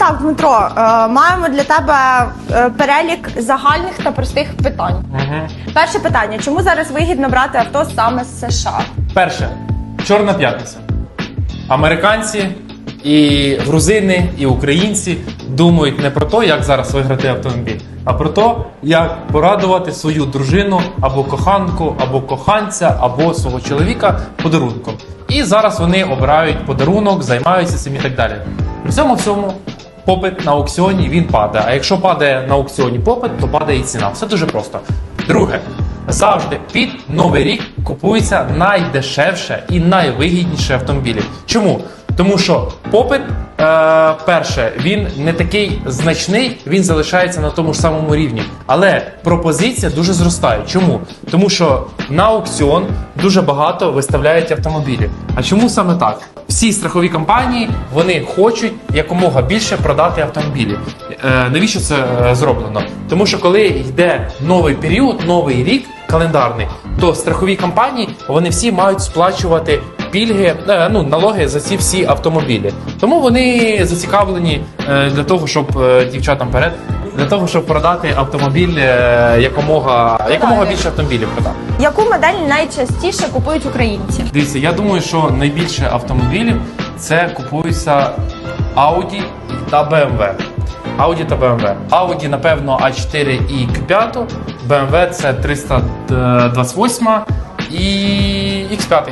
так, Дмитро, е, маємо для тебе е, перелік загальних та простих питань. Угу. Перше питання: чому зараз вигідно брати авто саме з США? Перше, Чорна п'ятниця. Американці і грузини, і українці думають не про те, як зараз виграти автомобіль, а про те, як порадувати свою дружину або коханку, або коханця, або свого чоловіка подарунком. І зараз вони обирають подарунок, займаються цим і так далі. При цьому всьому попит на аукціоні він падає. А якщо падає на аукціоні попит, то падає і ціна. Все дуже просто. Друге, завжди під новий рік купуються найдешевше і найвигідніше автомобілі. Чому? Тому що попит, е, перше, він не такий значний, він залишається на тому ж самому рівні. Але пропозиція дуже зростає. Чому? Тому що на аукціон дуже багато виставляють автомобілі. А чому саме так? Всі страхові компанії вони хочуть якомога більше продати автомобілі. Е, навіщо це е, зроблено? Тому що коли йде новий період, новий рік календарний, то страхові компанії вони всі мають сплачувати пільги, е, ну налоги за ці всі автомобілі. Тому вони зацікавлені е, для того, щоб е, дівчатам перед. Для того щоб продати автомобіль якомога якомога більше автомобілів продати. Яку модель найчастіше купують українці? Дивіться, я думаю, що найбільше автомобілів це купуються Audi та BMW. Audi та BMW. Audi, напевно, A4 і Q5, BMW це 328 і X5.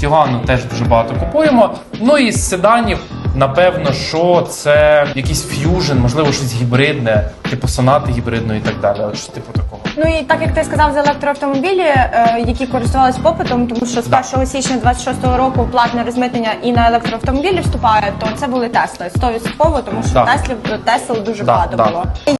Тігану теж дуже багато купуємо. Ну і з седанів, напевно, що це якийсь ф'южн, можливо, щось гібридне, типу сонати гібридної і так далі. От щось типу такого. Ну і так як ти сказав за електроавтомобілі, е, які користувалися попитом, тому що з Да. 1 січня 26-го року платне розмитнення і на електроавтомобілі вступає, то це були Тесли 100%, тому що Да. Теслів Тесл дуже Да, багато да. було.